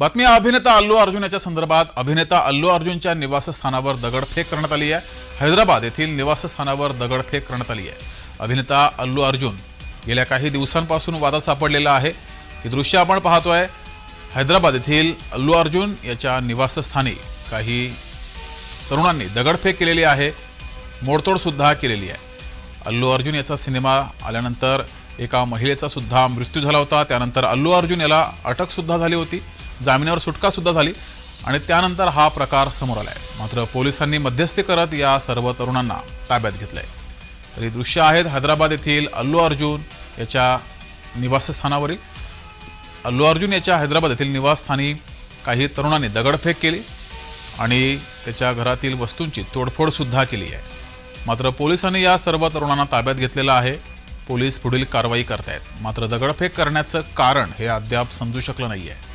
बातमी अभिनेता अल्लू अर्जुन याच्या संदर्भात अभिनेता अल्लू अर्जुनच्या निवासस्थानावर दगडफेक करण्यात आली आहे. हैदराबाद येथील निवासस्थानावर दगडफेक करण्यात आली आहे. अभिनेता अल्लू अर्जुन गेल्या काही दिवसांपासून वादात सापडलेला आहे. हे दृश्य आपण पाहतोय. हैदराबाद येथील अल्लू अर्जुन याच्या निवासस्थानी काही तरुणांनी दगडफेक केलेली आहे. मोडतोडसुद्धा केलेली आहे. अल्लू अर्जुन याचा सिनेमा आल्यानंतर एका महिलेचा सुद्धा मृत्यू झाला होता. त्यानंतर अल्लू अर्जुन याला अटकसुद्धा झाली होती. जामिनावर सुटका सुद्धा झाली आणि त्यानंतर हा प्रकार समोर आला आहे मात्र पोलिसांनी मध्यस्थी करत या सर्व तरुणांना ताब्यात घेतलंय. तर ही दृश्य आहेत हैदराबाद येथील अल्लू अर्जुन याच्या निवासस्थानावरील. अल्लू अर्जुन याच्या हैदराबाद येथील निवासस्थानी काही तरुणांनी दगडफेक केली आणि त्याच्या घरातील वस्तूंची तोडफोडसुद्धा केली आहे. मात्र पोलिसांनी या सर्व तरुणांना ताब्यात घेतलेलं आहे. पोलीस पुढील कारवाई करतायत. मात्र दगडफेक करण्याचं कारण हे अद्याप समजू शकलं नाही आहे